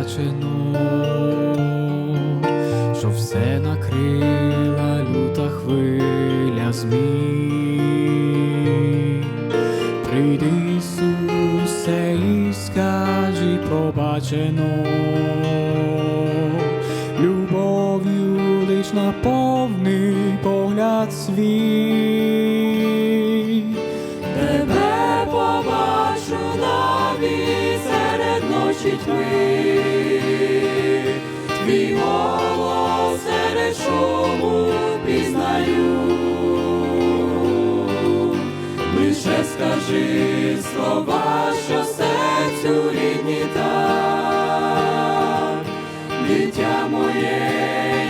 побачено, що все накрила люта хвиля змій. Прийди, Ісусе, і скажи пробачено, любов'ю лиш наповни погляд свій. Тебе побачу навіть серед ночі тьми, серед пізнаю. Лише скажи слова, що серцю рідні так, дитя моє,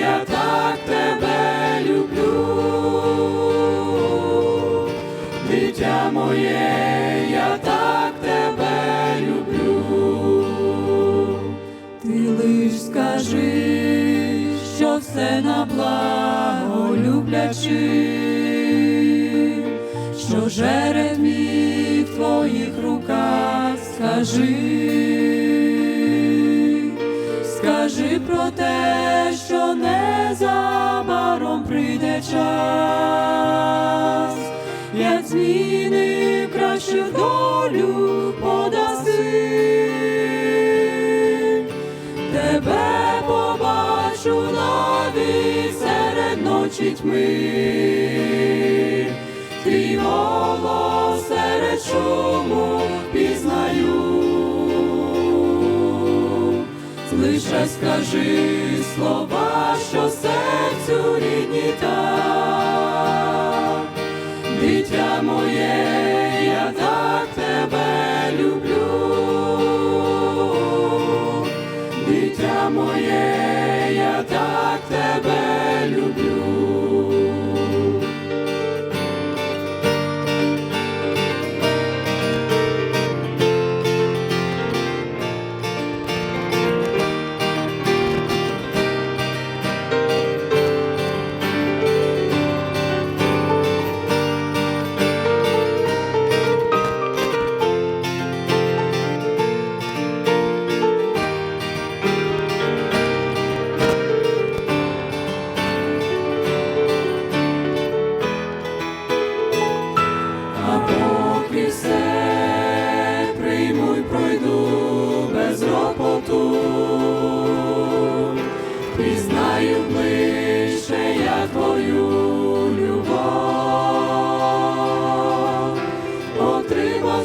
я так тебе люблю. Дитя моє, я так тебе люблю. Ти лиш скажи, все на люблячи, що жереб мій в твоїх руках скажи, скажи про те, що незабаром прийде час, як зміни кращу долю подаси, серед ночі тьми, твій голос серед шуму пізнаю. Лише скажи слова, що серцю рідні так, дитя моє, я так тебе люблю,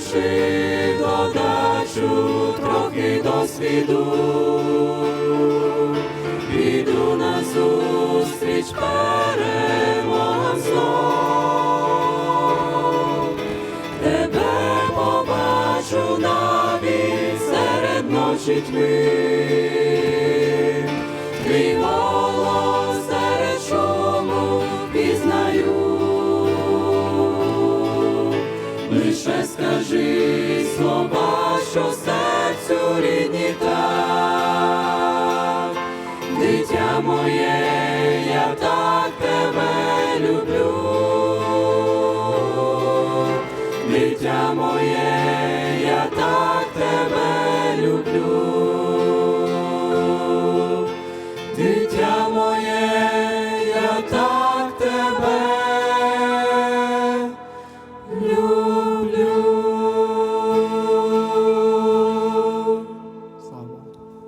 отримавши додачу трохи досвіду, іду на зустріч перемогам знов. Тебе побачу навіть серед ночі тьми, що серцю рідні так, дитя моє, я так тебе люблю. Дитя моє,